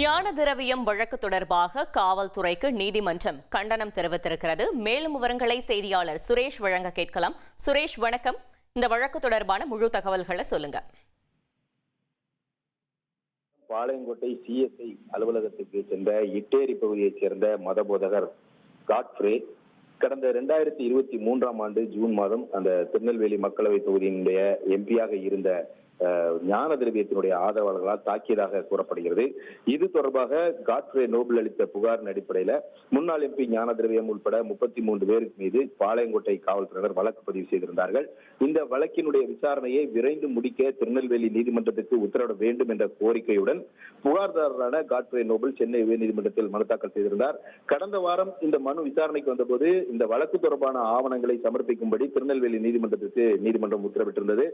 ஞான திரவியம் வழக்கு தொடர்பாக காவல்துறைக்கு நீதிமன்றம் கண்டனம் தெரிவித்திருக்கிறது. மேலும் விவரங்களை செய்தியாளர் சுரேஷ் வழங்க கேட்கலாம். சுரேஷ் வணக்கம். இந்த வழக்கு தொடர்பான முழு தகவல்களை சொல்லுங்க. பாளையங்கோட்டை சிஎஸ்ஐ அலுவலகத்துக்கு சென்ற இட்டேரி பகுதியைச் சேர்ந்த மதபோதகர் காட்ஃப்ரே கடந்த இரண்டாயிரத்தி இருபத்தி மூன்றாம் ஆண்டு ஜூன் மாதம் அந்த திருநெல்வேலி மக்களவை தொகுதியினுடைய எம்பியாக இருந்த ஞான திரவியத்தினுடைய ஆதரவாளர்களால் தாக்கியதாக கூறப்படுகிறது. இது தொடர்பாக காட்ரே நோபல் அளித்த புகாரின் அடிப்படையில் முன்னாள் எம்பி ஞான திரவியம் உட்பட முப்பத்தி மூன்று பேருக்கு மீது பாளையங்கோட்டை காவல்துறையினர் வழக்கு பதிவு செய்திருந்தார்கள். இந்த வழக்கினுடைய விசாரணையை விரைந்து முடிக்க திருநெல்வேலி நீதிமன்றத்துக்கு உத்தரவிட வேண்டும் என்ற கோரிக்கையுடன் புகார்தாரரான காட்ரே நோபல் சென்னை உயர்நீதிமன்றத்தில் மனு தாக்கல் செய்திருந்தார். கடந்த வாரம் இந்த மனு விசாரணைக்கு வந்தபோது இந்த வழக்கு தொடர்பான ஆவணங்களை சமர்ப்பிக்கும்படி திருநெல்வேலி நீதிமன்றத்திற்கு நீதிமன்றம் உத்தரவிட்டிருந்தது.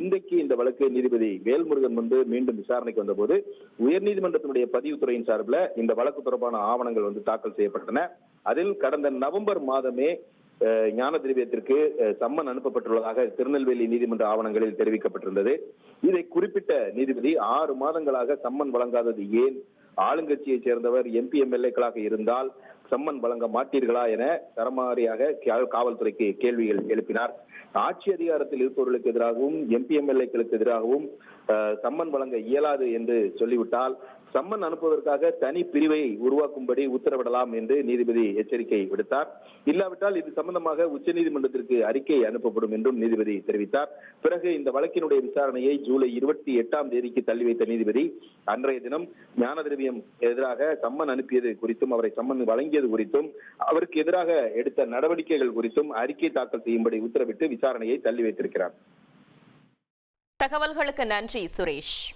இன்றைக்கு இந்த வழக்கு நீதிபதி வேல்முருகன் வந்து மீண்டும் விசாரணைக்கு வந்தபோது உயர்நீதிமன்றத்தினுடைய பதிவுத்துறையின் சார்பில் இந்த வழக்கு தொடர்பான ஆவணங்கள் வந்து தாக்கல் செய்யப்பட்டன. அதில் கடந்த நவம்பர் மாதமே ஞான திரவியத்திற்கு சம்மன் அனுப்பப்பட்டுள்ளதாக திருநெல்வேலி நீதிமன்ற ஆவணங்களில் தெரிவிக்கப்பட்டிருந்தது. இதை குறிப்பிட்ட நீதிபதி ஆறு மாதங்களாக சம்மன் வழங்காதது ஏன்? ஆளுங்கட்சியைச் சேர்ந்தவர் எம்பி எம்எல்ஏக்களாக இருந்தால் சம்மன் வழங்க மாட்டீர்களா என தரமாரியாக காவல்துறைக்கு கேள்விகள் எழுப்பினார். ஆட்சி அதிகாரத்தில் இருப்பவர்களுக்கு எதிராகவும் எம்பி எம்எல்ஏக்களுக்கு எதிராகவும் அஹ், சம்மன் வழங்க இயலாது என்று சொல்லிவிட்டால் சம்மன் அனுப்புவதற்காக தனி பிரிவை உருவாக்கும்படி உத்தரவிடலாம் என்று நீதிபதி எச்சரிக்கை விடுத்தார். இல்லாவிட்டால் இது சம்பந்தமாக உச்சநீதிமன்றத்திற்கு அறிக்கை அனுப்பப்படும் என்றும் நீதிபதி தெரிவித்தார். பிறகு இந்த வழக்கினுடைய விசாரணையை ஜூலை இருபத்தி எட்டாம் தேதிக்கு தள்ளி வைத்த நீதிபதி அன்றைய தினம் ஞான திரவியம் எதிராக சம்மன் அனுப்பியது குறித்தும் அவரை சம்மன் வழங்கியது குறித்தும் அவருக்கு எதிராக எடுத்த நடவடிக்கைகள் குறித்தும் அறிக்கை தாக்கல் செய்யும்படி உத்தரவிட்டு விசாரணையை தள்ளி வைத்திருக்கிறார். தகவல்களுக்கு நன்றி சுரேஷ்.